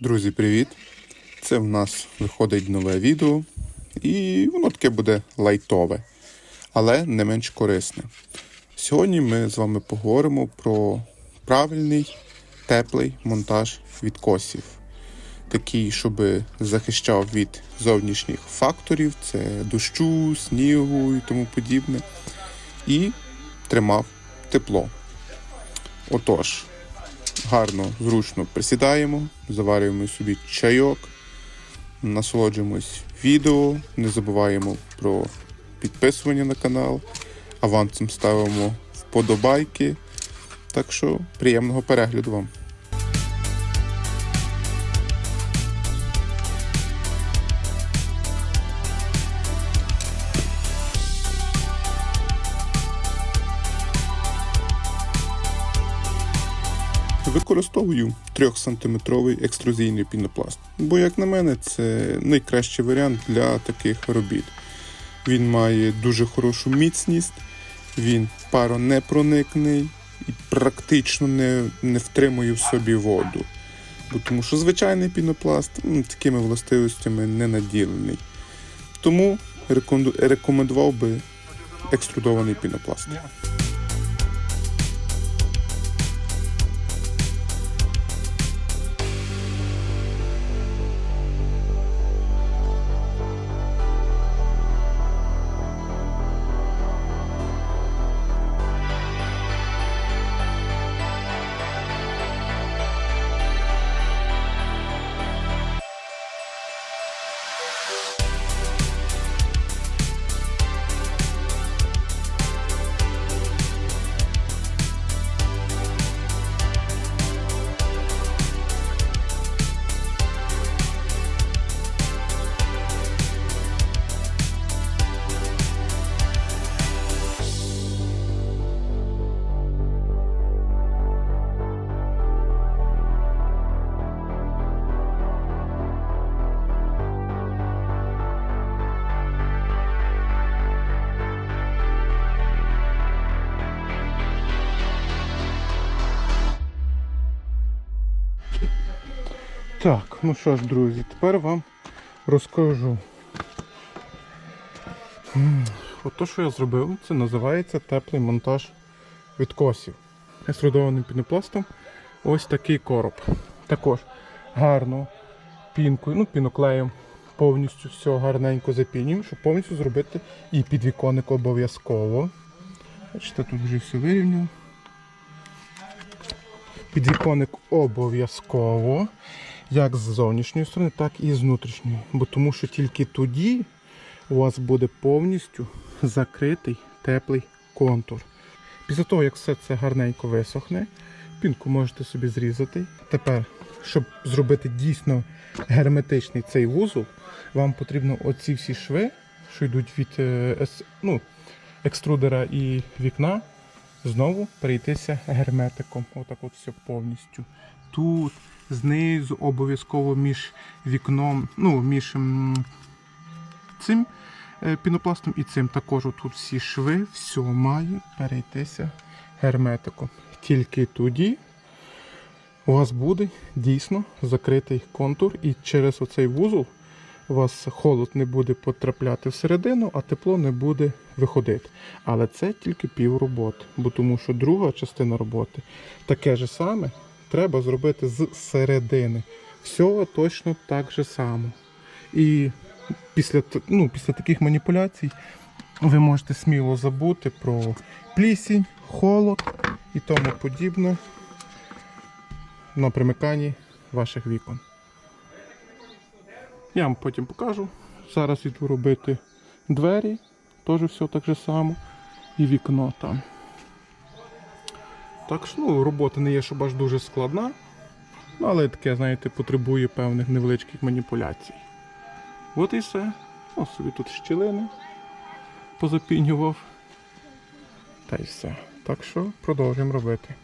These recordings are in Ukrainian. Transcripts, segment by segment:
Друзі, привіт! Це в нас виходить нове відео, і воно таке буде лайтове, але не менш корисне. Сьогодні ми з вами поговоримо про правильний теплий монтаж відкосів. Такий, щоб захищав від зовнішніх факторів, це дощу, снігу і тому подібне, і тримав тепло. Отож, гарно, зручно присідаємо, заварюємо собі чайок, насолоджуємось відео, не забуваємо про підписування на канал, авансом ставимо вподобайки. Так що приємного перегляду вам. Використовую 3-сантиметровий екструзійний пінопласт, бо, як на мене, це найкращий варіант для таких робіт. Він має дуже хорошу міцність, він паронепроникний і практично не, не втримує в собі воду. Бо тому що звичайний пінопласт м, такими властивостями не наділений. Тому рекомендував би екструдований пінопласт. Так, ну що ж, друзі, тепер вам розкажу. Ото, що я зробив, це називається теплий монтаж відкосів. Еструдованим пінопластом ось такий короб. Також гарно пінкою, ну піноклеєм повністю все гарненько запінюємо, щоб повністю зробити і підвіконник обов'язково. Бачите, тут вже все вирівняв. Підвіконник обов'язково, як з зовнішньої сторони, так і з внутрішньої. Бо тому що тільки тоді у вас буде повністю закритий теплий контур. Після того, як все це гарненько висохне, пінку можете собі зрізати. Тепер, щоб зробити дійсно герметичний цей вузол, вам потрібно оці всі шви, що йдуть від е, ну, екструдера і вікна, знову перейтися герметиком. Отак от все повністю. Тут, знизу, обов'язково між вікном, ну, між цим е, пінопластом і цим також тут всі шви, все має перейтися герметиком. Тільки тоді у вас буде дійсно закритий контур, і через оцей вузол у вас холод не буде потрапляти всередину, а тепло не буде виходити. Але це тільки пів роботи, бо тому що друга частина роботи таке ж саме треба зробити з середини. Все точно так же само. І після, ну, після таких маніпуляцій ви можете сміло забути про плісінь, холод і тому подібне на примиканні ваших вікон. Я вам потім покажу. Зараз іду робити двері, теж все так же само. І вікно там. Так що ну, робота не є, щоб аж дуже складна, ну, але таке, знаєте, потребує певних невеличких маніпуляцій. От і все. Ось собі тут щілини позапінював. Та й все. Так що продовжуємо робити.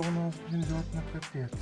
Воно він льот на капець.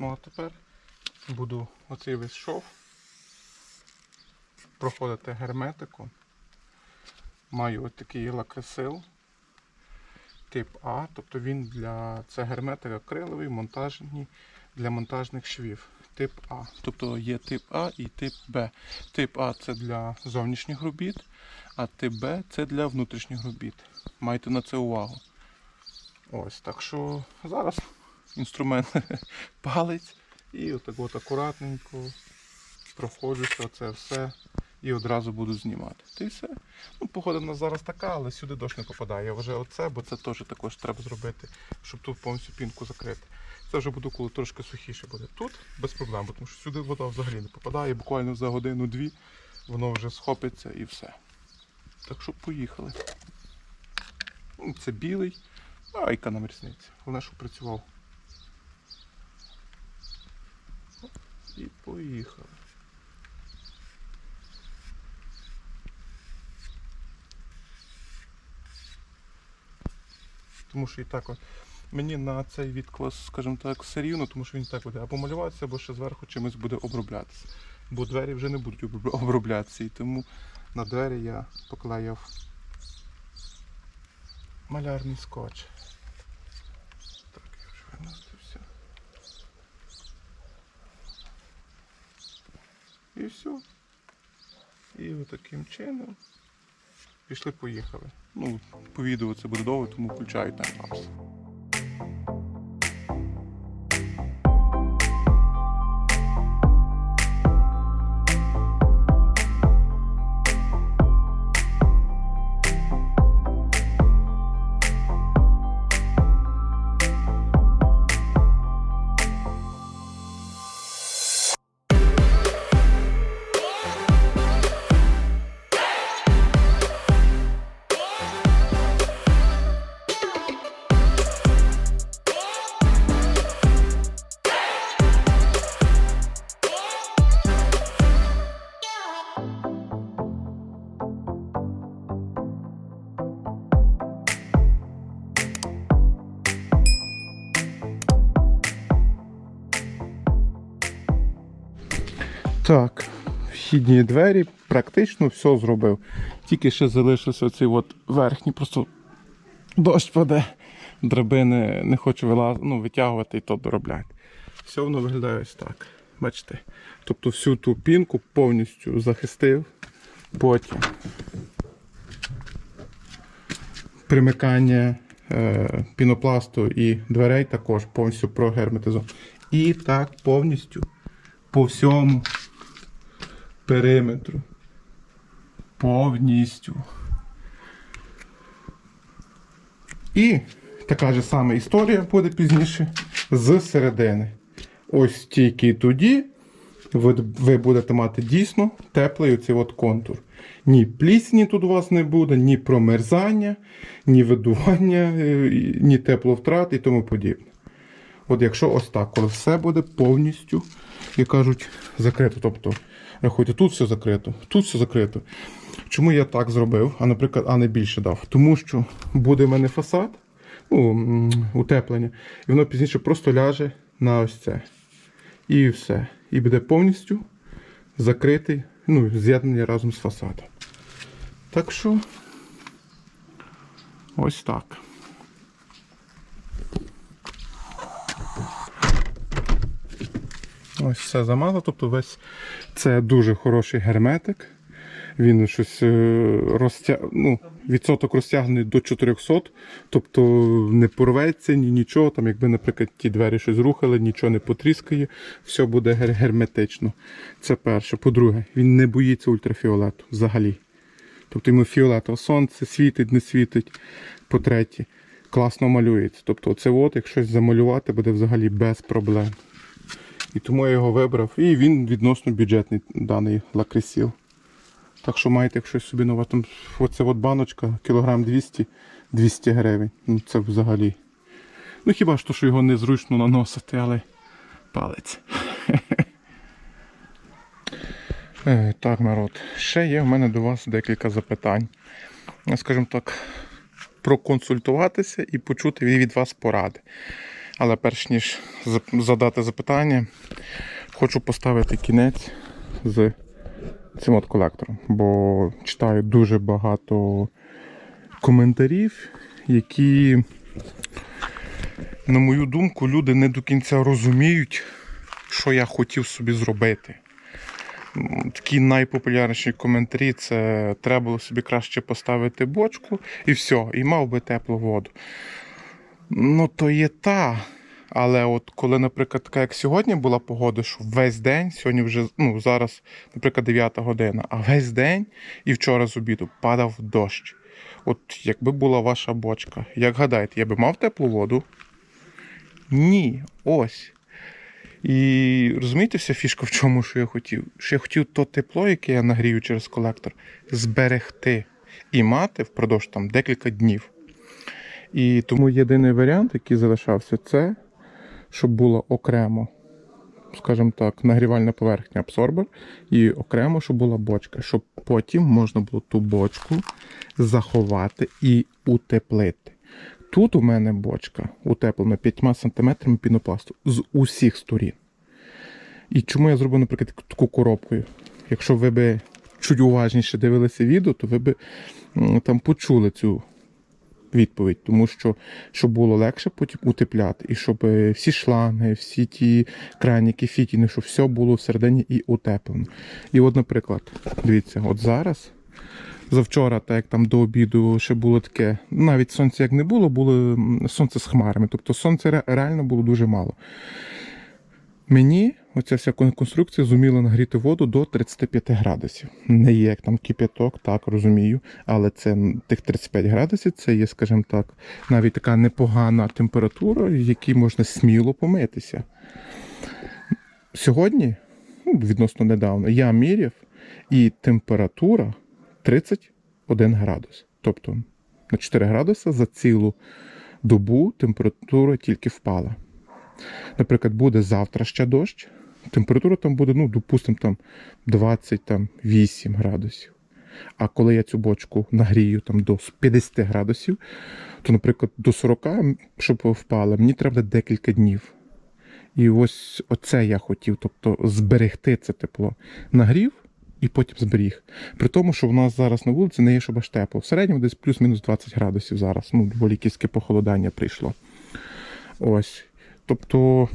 Ну а тепер буду оцей весь шов проходити герметиком. Маю от такий лакресил тип А, тобто він для це герметик акриловий, монтажний для монтажних швів. Тип А. Тобто є тип А і тип Б. Тип А це для зовнішніх робіт, а тип Б це для внутрішніх робіт. Майте на це увагу. Ось, так що зараз інструмент палець і отак от акуратненько проходжуся це все і одразу буду знімати. Та й все. Ну, погода в нас зараз така, але сюди дощ не попадає. Я вважаю оце, бо це теж також треба зробити, щоб тут повністю пінку закрити. Це вже буду, коли трошки сухіше буде. Тут без проблем, тому що сюди вода взагалі не попадає, буквально за годину-дві воно вже схопиться і все. Так що поїхали. Це білий, а яка нам різниця. Головне, що працював. І поїхали. Тому що і так от мені на цей відклас, скажімо так, все рівно, тому що він так буде або малюватися, або ще зверху чимось буде оброблятися. Бо двері вже не будуть оброблятися. І тому на двері я поклеїв малярний скотч. Так, я вже виносився. І все. І отаким чином пішли, поїхали. Ну, по відео це буде довго, тому включаю таймлапс. Вхідні двері, практично все зробив. Тільки ще залишився оцей от верхній, просто дощ паде, драбини не хочу вилаз... ну, витягувати і то доробляти. Все воно виглядає ось так. Бачите? Тобто всю ту пінку повністю захистив. Потім примикання е, пінопласту і дверей також повністю прогерметизовано. І так повністю по всьому периметру. Повністю. І така ж сама історія буде пізніше з середини. Ось тільки тоді ви, ви будете мати дійсно теплий оцей от контур. Ні плісні тут у вас не буде, ні промерзання, ні видування, е, ні тепловтрат і тому подібне. От якщо ось так, коли все буде повністю, як кажуть, закрито. Тобто, рахуйте, тут все закрито, тут все закрито. Чому я так зробив, а наприклад, а не більше дав? Тому що буде в мене фасад, ну, утеплення, і воно пізніше просто ляже на ось це. І все. І буде повністю закритий, ну, з'єднаний разом з фасадом. Так що, ось так. Ось все замазано, тобто весь це дуже хороший герметик. Він щось е, розтя... ну, відсоток розтягнений до 400, тобто не порветься ні нічого. Там, якби, наприклад, ті двері щось рухали, нічого не потріскає, все буде гер- герметично. Це перше. По-друге, він не боїться ультрафіолету взагалі. Тобто йому фіолетово сонце світить, не світить. По-третє, класно малюється. Тобто, це от, як щось замалювати, буде взагалі без проблем. І тому я його вибрав. І він відносно бюджетний даний лакресіл. Так що маєте як щось собі нове. Там оце от баночка, кілограм 200, 200 гривень. Ну це взагалі. Ну хіба ж то, що його незручно наносити, але палець. Е, Так, народ. Ще є в мене до вас декілька запитань. Ну, Скажімо так, проконсультуватися і почути від вас поради. Але перш ніж задати запитання, хочу поставити кінець з цим от колектором, бо читаю дуже багато коментарів, які, на мою думку, люди не до кінця розуміють, що я хотів собі зробити. Такі найпопулярніші коментарі це треба було собі краще поставити бочку і все, і мав би теплу воду. Ну, то є та. Але от коли, наприклад, така як сьогодні була погода, що весь день, сьогодні вже, ну зараз, наприклад, 9 година, а весь день і вчора з обіду падав дощ. От якби була ваша бочка, як гадаєте, я би мав теплу воду? Ні, ось. І розумієте, вся фішка в чому, що я хотів? Що я хотів то тепло, яке я нагрію через колектор, зберегти і мати впродовж там декілька днів. І тому єдиний варіант, який залишався, це щоб було окремо, скажімо так, нагрівальна поверхня абсорбер, і окремо, щоб була бочка, щоб потім можна було ту бочку заховати і утеплити. Тут у мене бочка утеплена 5 см пінопласту з усіх сторін. І чому я зробив, наприклад, таку коробку? Якщо ви би чуть уважніше дивилися відео, то ви б там почули цю відповідь, тому що щоб було легше потім утепляти, і щоб е, всі шланги, всі ті краніки, фітіни, щоб все було всередині і утеплено. І от, наприклад, дивіться, от зараз. Завчора, так як там до обіду ще було таке, навіть сонця як не було, було сонце з хмарами. Тобто сонця реально було дуже мало. Мені оця вся конструкція зуміла нагріти воду до 35 градусів. Не є як там кипяток, так розумію. Але це тих 35 градусів це є, скажімо так, навіть така непогана температура, в якій можна сміло помитися. Сьогодні, ну, відносно недавно, я міряв, і температура 31 градус. Тобто на 4 градуси за цілу добу температура тільки впала. Наприклад, буде завтра ще дощ, температура там буде, ну, допустимо, там 28 градусів. А коли я цю бочку нагрію там до 50 градусів, то, наприклад, до 40, щоб впала, мені треба декілька днів. І ось оце я хотів, тобто зберегти це тепло. Нагрів і потім зберіг. При тому, що в нас зараз на вулиці не є щоб аж тепло. В середньому десь плюс-мінус 20 градусів зараз. Ну, доволі кільське похолодання прийшло. Ось. Тобто,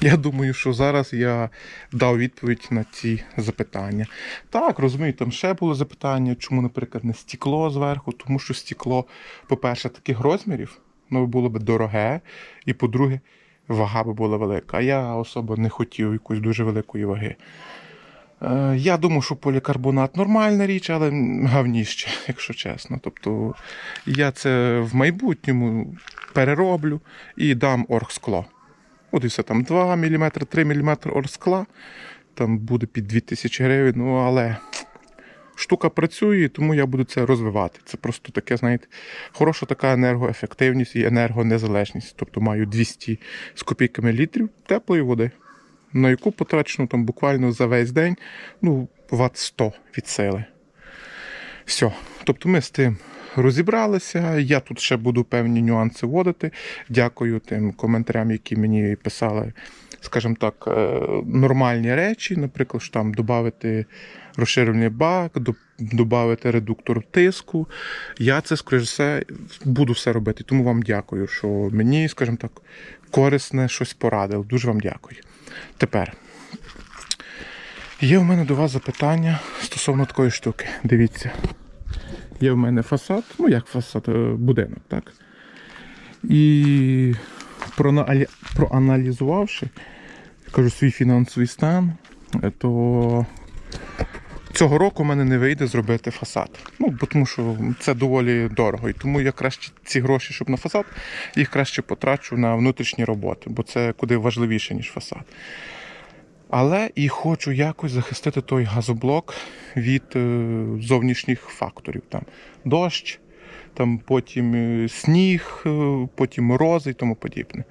я думаю, що зараз я дав відповідь на ці запитання. Так, розумію, там ще було запитання, чому, наприклад, не стекло зверху, тому що стекло, по-перше, таких розмірів, ну, було б дороге, і по-друге, вага би була велика. А я особо не хотів якоїсь дуже великої ваги. Е, Я думаю, що полікарбонат нормальна річ, але гавніще, якщо чесно. Тобто я це в майбутньому перероблю і дам оргскло. От і все там 2 мм, 3 мм оргскла, там буде під 2000 гривень, ну але штука працює, тому я буду це розвивати. Це просто таке, знаєте, хороша така енергоефективність і енергонезалежність. Тобто маю 200 з копійками літрів теплої води на яку потрачено там буквально за весь день ну, ват 100 від сили. Все. Тобто ми з тим розібралися. Я тут ще буду певні нюанси вводити. Дякую тим коментарям, які мені писали, скажімо так, е, нормальні речі, наприклад, що там додати розширений бак, додати редуктор тиску. Я це, скоріш все, буду все робити. Тому вам дякую, що мені, скажімо так, корисне щось порадив. Дуже вам дякую. Тепер. Є в мене до вас запитання стосовно такої штуки. Дивіться. Є в мене фасад, ну як фасад, е, будинок, так? І проаналізувавши, кажу, свій фінансовий стан, е, то цього року в мене не вийде зробити фасад. Ну, бо тому що це доволі дорого. І тому я краще ці гроші, щоб на фасад, їх краще потрачу на внутрішні роботи, бо це куди важливіше, ніж фасад. Але і хочу якось захистити той газоблок від е, зовнішніх факторів. Там дощ, там потім е, сніг, е, потім морози і тому подібне.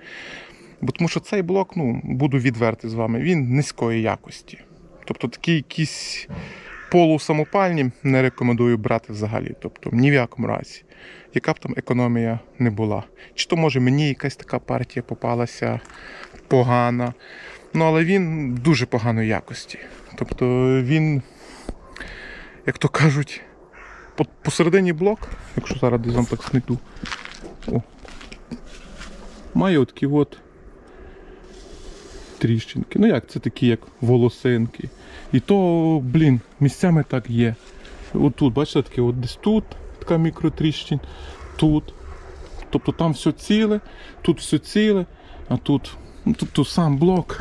Бо тому що цей блок, ну, буду відвертий з вами, він низької якості. Тобто такі якісь полусамопальні не рекомендую брати взагалі. Тобто ні в якому разі. Яка б там економія не була. Чи то може мені якась така партія попалася погана. Ну, але він дуже поганої якості. Тобто він, як то кажуть, посередині блок, якщо зараз десь вам так знайду, о, має отакі от тріщинки. Ну як це такі, як волосинки. І то, блін, місцями так є. Отут, бачите, таке, от десь тут така мікротріщин, тут. Тобто там все ціле, тут все ціле, а тут, ну, тобто сам блок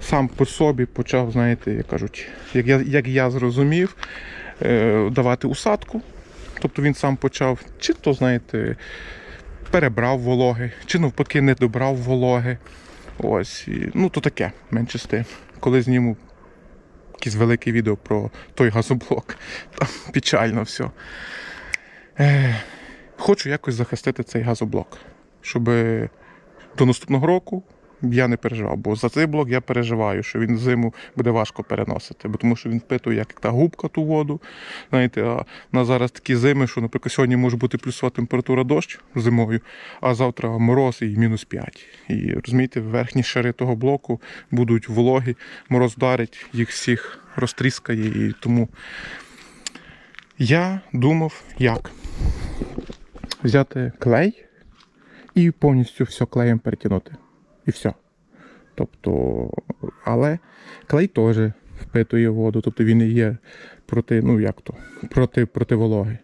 сам по собі почав, знаєте, як кажуть, як я, як я зрозумів, е, давати усадку. Тобто він сам почав, чи то, знаєте, перебрав вологи, чи навпаки не добрав вологи. Ось, і, ну то таке, менше з тим. Коли зніму якесь велике відео про той газоблок, там печально все. Е, хочу якось захистити цей газоблок, щоб до наступного року я не переживав. Бо за цей блок я переживаю, що він зиму буде важко переносити, бо тому що він впитує як та губка ту воду. Знаєте, а на зараз такі зими, що, наприклад, сьогодні може бути плюсова температура дощ зимою, а завтра мороз і мінус 5. І розумієте, верхні шари того блоку будуть вологі, мороз вдарить, їх всіх розтріскає. І тому я думав, як взяти клей і повністю все клеєм перетягнути. І все. Тобто, але клей теж впитує воду, тобто він є проти, ну як то, проти, проти вологи.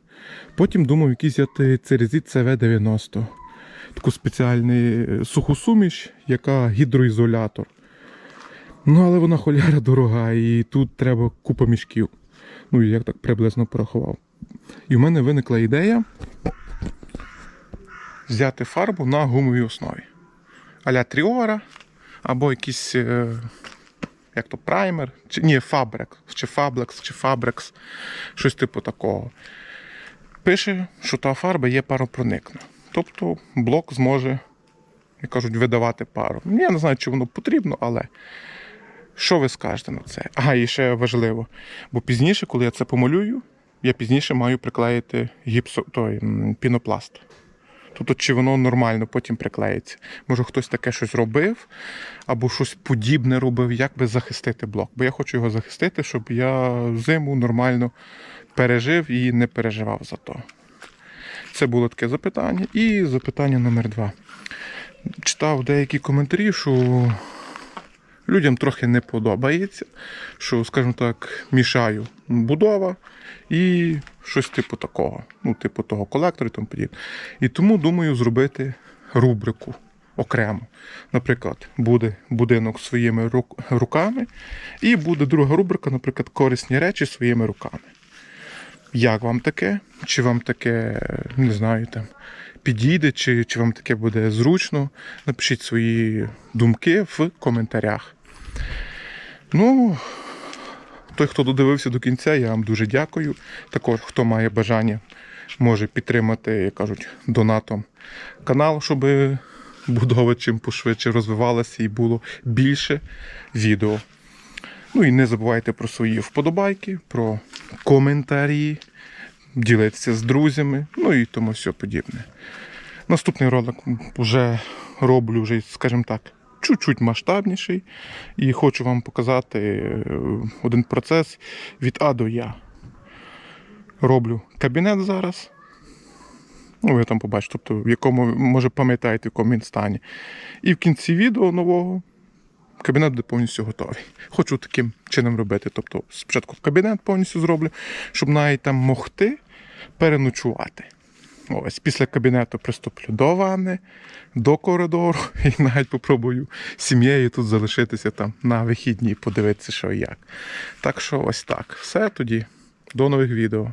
Потім думав, якийсь взяти церезит ЦВ-90. Таку спеціальну е, суху суміш, яка гідроізолятор. Ну, але вона холяра дорога, і тут треба купа мішків. Ну, я так приблизно порахував. І в мене виникла ідея взяти фарбу на гумовій основі. Аля Тріора, або якийсь, е, як то, праймер, чи ні, фабрик, чи фаблекс, чи фабрекс, щось типу такого. Пише, що та фарба є паропроникна. Тобто блок зможе, як кажуть, видавати пару. Я не знаю, чи воно потрібно, але що ви скажете на це? Ага, і ще важливо. Бо пізніше, коли я це помалюю, я пізніше маю приклеїти гіпсо, той, пінопласт. Тобто, чи воно нормально потім приклеїться. Може, хтось таке щось робив, або щось подібне робив, як би захистити блок. Бо я хочу його захистити, щоб я зиму нормально пережив і не переживав за то. Це було таке запитання. І запитання номер два. Читав деякі коментарі, що людям трохи не подобається, що, скажімо так, мішаю будова і щось типу такого. Ну, типу того колектора і тому подібне. І тому думаю зробити рубрику окремо. Наприклад, буде будинок своїми руками, і буде друга рубрика, наприклад, корисні речі своїми руками. Як вам таке? Чи вам таке, не знаю, там підійде, чи, чи вам таке буде зручно? Напишіть свої думки в коментарях. Ну, той, хто додивився до кінця, я вам дуже дякую. Також, хто має бажання, може підтримати, як кажуть, донатом канал, щоб будова чим пошвидше розвивалася і було більше відео. Ну і не забувайте про свої вподобайки, про коментарі, ділитися з друзями, ну і тому все подібне. Наступний ролик вже роблю, вже, скажімо так, чуть-чуть масштабніший. І хочу вам показати е, один процес від А до Я. Роблю кабінет зараз. Ну, ви там побачите, тобто, в якому, може, пам'ятаєте, в якому він стані. І в кінці відео нового кабінет буде повністю готовий. Хочу таким чином робити. Тобто, спочатку кабінет повністю зроблю, щоб навіть там могти переночувати. Ось після кабінету приступлю до ванни, до коридору і навіть попробую сім'єю тут залишитися там на вихідні, подивитися, що і як. Так що ось так. Все тоді. До нових відео.